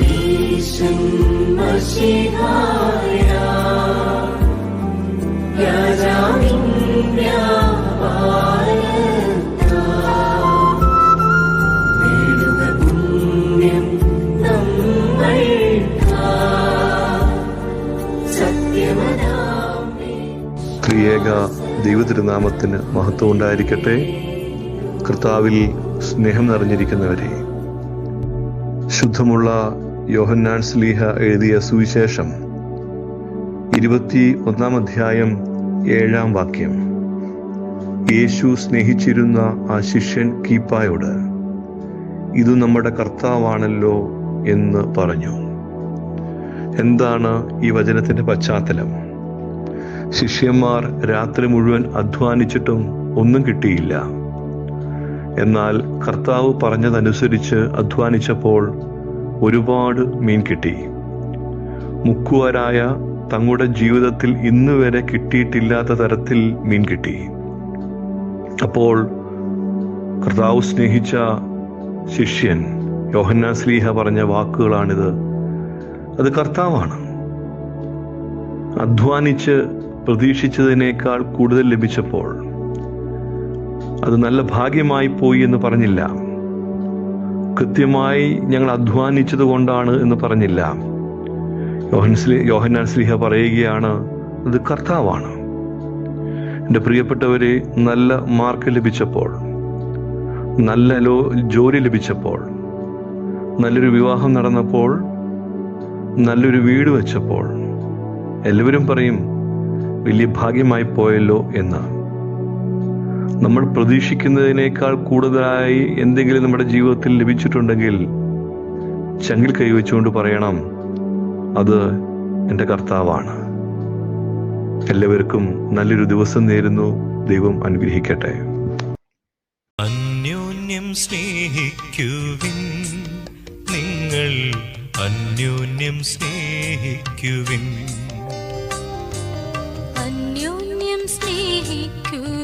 ഈശൻ മഷിഹായ രാജാവിൻ ത്രിയേക ദൈവതിരുനാമത്തിന് മഹത്വം ഉണ്ടായിരിക്കട്ടെ കർത്താവിൽ സ്നേഹം നിറഞ്ഞിരിക്കുന്നവരെ ശുദ്ധമുള്ള യോഹന്നാൻ സ്ലീഹ എഴുതിയ സുവിശേഷം. ഇരുപത്തി ഒന്നാം അധ്യായം ഏഴാം വാക്യം. യേശു സ്നേഹിച്ചിരുന്ന ആ ശിഷ്യൻ കീപ്പായോട് ഇത് നമ്മുടെ കർത്താവാണല്ലോ എന്ന് പറഞ്ഞു. എന്താണ് ഈ വചനത്തിന്റെ പശ്ചാത്തലം? ശിഷ്യന്മാർ രാത്രി മുഴുവൻ അധ്വാനിച്ചിട്ടും ഒന്നും കിട്ടിയില്ല. എന്നാൽ കർത്താവ് പറഞ്ഞതനുസരിച്ച് അധ്വാനിച്ചപ്പോൾ ഒരുപാട് മീൻ കിട്ടി. മുക്കുവരായ തങ്ങളുടെ ജീവിതത്തിൽ ഇന്ന് വരെ കിട്ടിയിട്ടില്ലാത്ത തരത്തിൽ മീൻ കിട്ടി. അപ്പോൾ കർത്താവ് സ്നേഹിച്ച ശിഷ്യൻ യോഹന്ന സ്ലീഹ പറഞ്ഞ വാക്കുകളാണിത്. അത് കർത്താവാണ്. അധ്വാനിച്ച് പ്രതീക്ഷിച്ചതിനേക്കാൾ കൂടുതൽ ലഭിച്ചപ്പോൾ അത് നല്ല ഭാഗ്യമായി പോയി എന്ന് പറഞ്ഞില്ല. കൃത്യമായി ഞങ്ങൾ അധ്വാനിച്ചത് കൊണ്ടാണ് എന്ന് പറഞ്ഞില്ല. യോഹൻ സ്ലി യോഹന്നാൻ സ്ലിഹ പറയുകയാണ് അത് കർത്താവാണ്. എന്റെ പ്രിയപ്പെട്ടവരെ നല്ല മാർക്ക് ലഭിച്ചപ്പോൾ നല്ല ലോ ജോലി ലഭിച്ചപ്പോൾ നല്ലൊരു വിവാഹം നടന്നപ്പോൾ നല്ലൊരു വീട് വെച്ചപ്പോൾ എല്ലാവരും പറയും വലിയ ഭാഗ്യമായി പോയല്ലോ എന്ന്. നമ്മൾ പ്രതീക്ഷിക്കുന്നതിനേക്കാൾ കൂടുതലായി എന്തെങ്കിലും നമ്മുടെ ജീവിതത്തിൽ ലഭിച്ചിട്ടുണ്ടെങ്കിൽ ചങ്കിൽ കൈവച്ചുകൊണ്ട് പറയണം അത് എന്റെ കർത്താവാണ്. എല്ലാവർക്കും നല്ലൊരു ദിവസം നേരുന്നു. ദൈവം അനുഗ്രഹിക്കട്ടെ. അന്യോന്യം സ്നേഹിക്കുവിൻ നിങ്ങൾ അന്യോന്യം സ്നേഹിക്കുവിൻ. അന്യോന്യം സ്നേഹിക്കുവിൻ